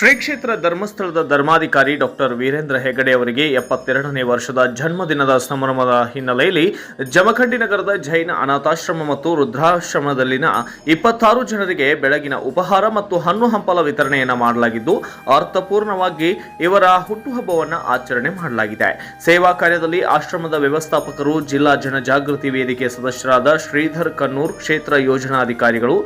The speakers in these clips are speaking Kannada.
ಶ್ರೀ ಕ್ಷೇತ್ರ ಧರ್ಮಸ್ಥಳದ ಧರ್ಮಾಧಿಕಾರಿ ಡಾಕ್ಟರ್ ವೀರೇಂದ್ರ ಹೆಗಡೆ ಅವರಿಗೆ ಎಪ್ಪತ್ತೆರಡನೇ ವರ್ಷದ ಜನ್ಮದಿನದ ಸಂಭ್ರಮದ ಹಿನ್ನೆಲೆಯಲ್ಲಿ ಜಮಖಂಡಿ ನಗರದ ಜೈನ ಅನಾಥಾಶ್ರಮ ಮತ್ತು ವೃದ್ಧಾಶ್ರಮದಲ್ಲಿನ ಇಪ್ಪತ್ತಾರು ಜನರಿಗೆ ಬೆಳಗಿನ ಉಪಹಾರ ಮತ್ತು ಹಣ್ಣು ಹಂಪಲ ವಿತರಣೆಯನ್ನು ಮಾಡಲಾಗಿದ್ದು, ಅರ್ಥಪೂರ್ಣವಾಗಿ ಇವರ ಹುಟ್ಟುಹಬ್ಬವನ್ನು ಆಚರಣೆ ಮಾಡಲಾಗಿದೆ. ಸೇವಾ ಕಾರ್ಯದಲ್ಲಿ ಆಶ್ರಮದ ವ್ಯವಸ್ಥಾಪಕರು, ಜಿಲ್ಲಾ ಜನಜಾಗೃತಿ ವೇದಿಕೆ ಸದಸ್ಯರಾದ ಶ್ರೀಧರ್ ಕನ್ನೂರ್ ಕ್ಷೇತ್ರ ಯೋಜನಾಧಿಕಾರಿಗಳು,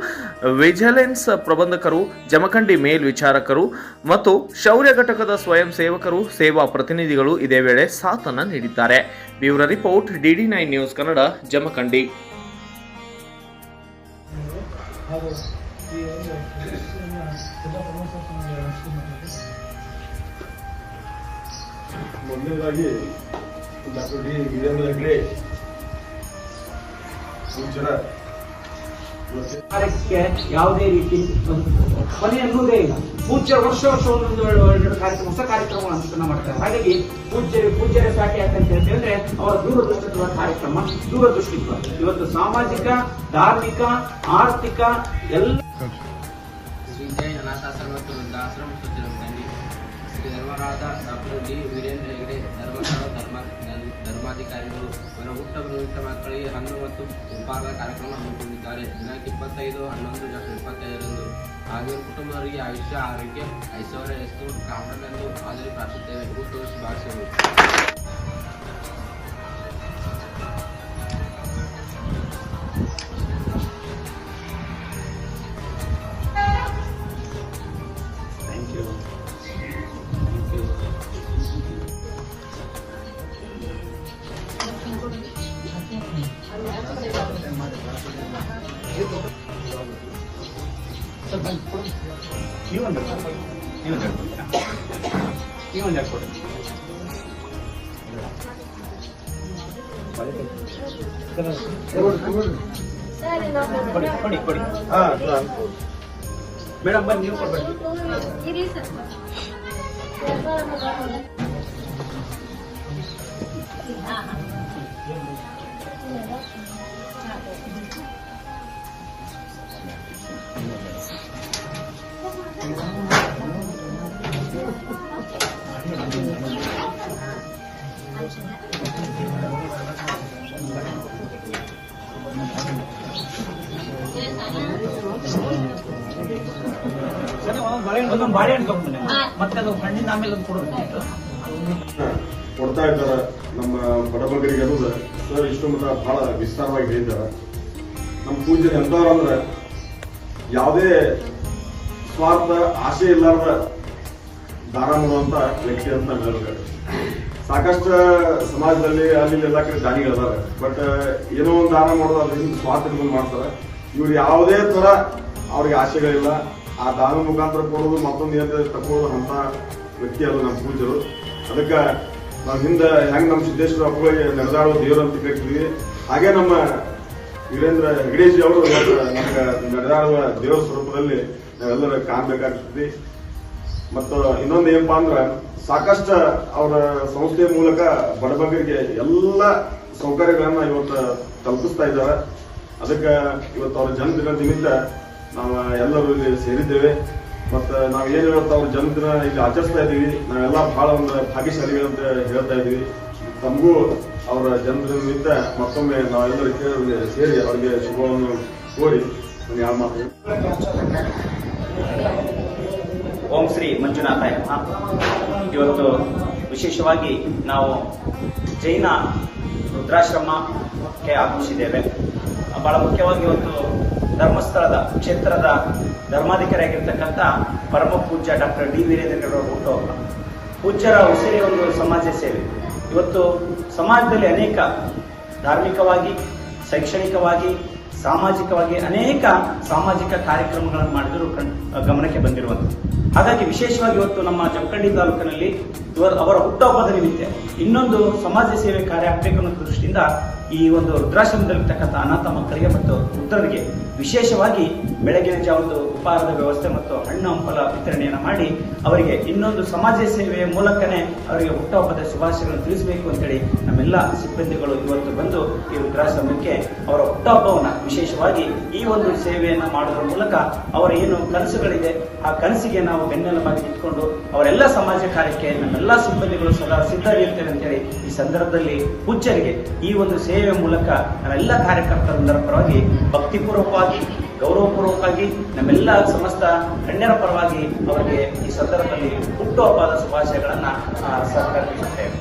ವಿಜಿಲೆನ್ಸ್ ಪ್ರಬಂಧಕರು, ಜಮಖಂಡಿ ಮೇಲ್ವಿಚಾರಕರು ಮತ್ತು ಶೌರ್ಯ ಘಟಕದ ಸ್ವಯಂ ಸೇವಕರು, ಸೇವಾ ಪ್ರತಿನಿಧಿಗಳು ಇದೇ ವೇಳೆ ಸಾಥನ ನೀಡಿದ್ದಾರೆ. Bureau report DD nine news Kannada, Jamkhandi. Doctor D. Veerendra Hegde ಕಾರ್ಯಕ್ಕೆ ಯಾವುದೇ ರೀತಿ ಕೊನೆ ಅನ್ನೋದೇ ಇಲ್ಲ. ಪೂಜ್ಯ ವರ್ಷ ವರ್ಷ ಒಂದೊಂದು ಎರಡು ಕಾರ್ಯಕ್ರಮ, ಹೊಸ ಕಾರ್ಯಕ್ರಮ ಅನುಷ್ಠಾನ ಮಾಡ್ತಾರೆ. ಹಾಗಾಗಿ ಪೂಜ್ಯ ಪೂಜ್ಯರ ಸಾಟಿ ಯಾಕಂತ ಅಂದ್ರೆ ಅವರ ದೂರದೃಷ್ಟಿತ್ವ ಕಾರ್ಯಕ್ರಮ, ದೂರದೃಷ್ಟಿತ್ವ. ಇವತ್ತು ಸಾಮಾಜಿಕ, ಧಾರ್ಮಿಕ, ಆರ್ಥಿಕ ಎಲ್ಲ ಶ್ರೀ ಜೈನ್ ಶ್ರೀ ಡಾಕ್ಟರ್ ಡಿ ವೀರೇಂದ್ರ ಹೆಗಡೆ ಧರ್ಮ ನಿಮಿತ್ತ ಮಕ್ಕಳಿಗೆ ಹಣ್ಣು ಮತ್ತು ಉಪಹಾರದ ಕಾರ್ಯಕ್ರಮ ಹಮ್ಮಿಕೊಂಡಿದ್ದಾರೆ. ದಿನಾಂಕ ಇಪ್ಪತ್ತೈದು, ಹನ್ನೊಂದು ಡಾಕ್ಟರ್ ಇಪ್ಪತ್ತೈದರಂದು ಹಾಗೂ ಕುಟುಂಬದವರಿಗೆ ಆಯುಷ್ಯ, ಆರೋಗ್ಯ, ಐಶ್ವರ್ಯ ಎಷ್ಟು ಕಾಮನೆಂದು ಆದರೆ ಪ್ರಾರ್ಥಿಸುತ್ತೇವೆ ಹೂ ತೋರಿಸಿ ಮೇಡಮ್ ಬನ್ನಿ. ನೀವು ಕೊಡ್ಬೇಡಿ. ಕೊಡ್ತಾ ಇದ್ದಾರೆ ನಮ್ಮ ಬಡಬಗರಿಗೆ ಅನ್ನೋದು. ಸರ್, ಇಷ್ಟು ಮಟ್ಟ ಬಹಳ ವಿಸ್ತಾರವಾಗಿ ಹೇಳಿದ್ದಾರೆ. ನಮ್ಮ ಪೂಜೆ ಎಂತವ್ರು ಅಂದ್ರೆ ಯಾವುದೇ ಸ್ವಾರ್ಥ, ಆಸೆ ಇಲ್ಲಾರ್ದ ದಾನ ಮಾಡುವಂತ ವ್ಯಕ್ತಿ ಅಂತ ನಾವು ಹೇಳ್ಬೇಕು. ಸಾಕಷ್ಟು ಸಮಾಜದಲ್ಲಿ ಅಲ್ಲಿ ಎಲ್ಲ ಕಡೆ ದಾನಿಗಳಿದ್ದಾರೆ ಬಟ್ ಏನೋ ಒಂದು ದಾನ ಮಾಡೋದು ಅದರಿಂದ ಸ್ವಾತಂತ್ರ್ಯ ಮಾಡ್ತಾರೆ. ಇವ್ರು ಯಾವುದೇ ತರ ಅವ್ರಿಗೆ ಆಸೆಗಳಿಲ್ಲ. ಆ ದಾನ ಮುಖಾಂತರ ಕೊಡೋದು ಮತ್ತೊಂದು ಏನಾದ್ರೆ ತಗೊಳ್ಳೋದು ಅಂತ ವ್ಯಕ್ತಿ ಅಲ್ಲ ನಮ್ಮ ಪೂಜರು ಅದಕ್ಕೆ ನಾವು ಹಿಂದೆ ಹೆಂಗ್ ನಮ್ಮ ಸಿದ್ದೇಶ್ವರ ಅಪ್ಪಗಳಿಗೆ ನಡೆದಾಡೋ ದೇವರು ಅಂತ ಕೇಳ್ತೀವಿ ಹಾಗೆ ನಮ್ಮ ವೀರೇಂದ್ರ ಹೆಗಡೇಜಿ ಅವರು ನಮ್ಗೆ ನಡೆದಾಡುವ ದೇವರ ಸ್ವರೂಪದಲ್ಲಿ ನಾವೆಲ್ಲರೂ ಕಾಣ್ಬೇಕಾಗ್ತದೆ. ಮತ್ತು ಇನ್ನೊಂದು ಏನಪ್ಪಾ ಅಂದ್ರೆ ಸಾಕಷ್ಟು ಅವರ ಸಂಸ್ಥೆಯ ಮೂಲಕ ಬಡಬಗರಿಗೆ ಎಲ್ಲ ಸೌಕರ್ಯಗಳನ್ನ ಇವತ್ತು ತಲುಪಿಸ್ತಾ ಇದ್ದಾರೆ. ಅದಕ್ಕೆ ಇವತ್ತು ಅವರ ಜನ್ಮದಿನ ನಿಮಿತ್ತ ನಾವು ಎಲ್ಲರೂ ಇಲ್ಲಿ ಸೇರಿದ್ದೇವೆ. ಮತ್ತು ನಾವು ಏನು ಇವತ್ತು ಅವ್ರ ಜನ್ಮದಿನ ಇಲ್ಲಿ ಆಚರಿಸ್ತಾ ಇದ್ದೀವಿ, ನಾವೆಲ್ಲ ಬಹಳ ಒಂದು ಭಾಗ್ಯಶಾಲಿಗಳು ಅಂತ ಹೇಳ್ತಾ ಇದ್ದೀವಿ. ತಮಗೂ ಅವರ ಜನ್ಮದಿನ ನಿಮಿತ್ತ ಮತ್ತೊಮ್ಮೆ ನಾವೆಲ್ಲರೂ ಸೇರಿ ಸೇರಿ ಅವರಿಗೆ ಶುಭವನ್ನು ಕೋರಿ. ಯಾವ ಮಾತು. ಓಂ ಶ್ರೀ ಮಂಜುನಾಥ. ಇವತ್ತು ವಿಶೇಷವಾಗಿ ನಾವು ಜೈನ ರುದ್ರಾಶ್ರಮಕ್ಕೆ ಆಗಮಿಸಿದ್ದೇವೆ. ಬಹಳ ಮುಖ್ಯವಾಗಿ ಇವತ್ತು ಧರ್ಮಸ್ಥಳದ, ಕ್ಷೇತ್ರದ ಧರ್ಮಾಧಿಕಾರಿಯಾಗಿರ್ತಕ್ಕಂಥ ಪರಮ ಪೂಜ್ಯ ಡಾಕ್ಟರ್ ಡಿ ವೀರೇಂದ್ರ ಹುಟ್ಟುಹಬ್ಬ ಪೂಜ್ಯರ ಉಸಿರೇ ಒಂದು ಸಮಾಜ ಸೇವೆ. ಇವತ್ತು ಸಮಾಜದಲ್ಲಿ ಅನೇಕ ಧಾರ್ಮಿಕವಾಗಿ, ಶೈಕ್ಷಣಿಕವಾಗಿ ಸಾಮಾಜಿಕವಾಗಿ ಅನೇಕ ಸಾಮಾಜಿಕ ಕಾರ್ಯಕ್ರಮಗಳನ್ನು ಮಾಡಿದರೂ ಗಮನಕ್ಕೆ ಬಂದಿರುವಂಥದ್ದು. ಹಾಗಾಗಿ ವಿಶೇಷವಾಗಿ ಇವತ್ತು ನಮ್ಮ ಜಮಖಂಡಿ ತಾಲೂಕಿನಲ್ಲಿ ಅವರ ಹುಟ್ಟುಹಬ್ಬದ ನಿಮಿತ್ತ ಇನ್ನೊಂದು ಸಮಾಜ ಸೇವೆ ಕಾರ್ಯ ಆಗಬೇಕು ದೃಷ್ಟಿಯಿಂದ ಈ ಒಂದು ವೃದ್ಧಾಶ್ರಮದಲ್ಲಿರ್ತಕ್ಕಂಥ ಅನಾಥ ಮಕ್ಕಳಿಗೆ ಮತ್ತು ವೃದ್ಧರಿಗೆ ವಿಶೇಷವಾಗಿ ಬೆಳಗಿನ ಒಂದು ಉಪಹಾರದ ವ್ಯವಸ್ಥೆ ಮತ್ತು ಹಣ್ಣು, ಹಂಪಲ ವಿತರಣೆಯನ್ನು ಮಾಡಿ ಅವರಿಗೆ ಇನ್ನೊಂದು ಸಮಾಜ ಸೇವೆಯ ಮೂಲಕನೇ ಅವರಿಗೆ ಹುಟ್ಟುಹಬ್ಬದ ಶುಭಾಶಯಗಳನ್ನು ತಿಳಿಸಬೇಕು ಅಂತೇಳಿ ನಮ್ಮೆಲ್ಲ ಸಿಬ್ಬಂದಿಗಳು ಇವತ್ತು ಬಂದು ಈ ವೃದ್ಧಾಶ್ರಮಕ್ಕೆ ಅವರ ಹುಟ್ಟುಹಬ್ಬವನ್ನು ವಿಶೇಷವಾಗಿ ಈ ಒಂದು ಸೇವೆಯನ್ನು ಮಾಡುವ ಮೂಲಕ ಅವರ ಏನು ಕನಸುಗಳಿದೆ, ಆ ಕನಸಿಗೆ ನಾವು ಬೆನ್ನೆಲುಬಾಗಿ ನಿಂತ್ಕೊಂಡು ಅವರೆಲ್ಲ ಸಮಾಜ ಕಾರ್ಯಕ್ಕೆ ನಮ್ಮೆಲ್ಲ ಸಿಬ್ಬಂದಿಗಳು ಸದಾ ಸಿದ್ಧರಿರ್ತೇವೆ ಅಂತೇಳಿ ಈ ಸಂದರ್ಭದಲ್ಲಿ ಪೂಜ್ಯರಿಗೆ ಈ ಒಂದು ಸೇವೆಯ ಮೂಲಕ ನಾವೆಲ್ಲ ಕಾರ್ಯಕರ್ತರ ಪರವಾಗಿ ಭಕ್ತಿಪೂರ್ವಕವಾಗಿ, ಗೌರವಪೂರ್ವಕವಾಗಿ ನಮ್ಮೆಲ್ಲ ಸಮಸ್ತ ಗಣ್ಯರ ಪರವಾಗಿ ಅವರಿಗೆ ಈ ಸಂದರ್ಭದಲ್ಲಿ ಹುಟ್ಟುಹಬ್ಬದ ಶುಭಾಶಯಗಳನ್ನು ಸರ್ಕಾರ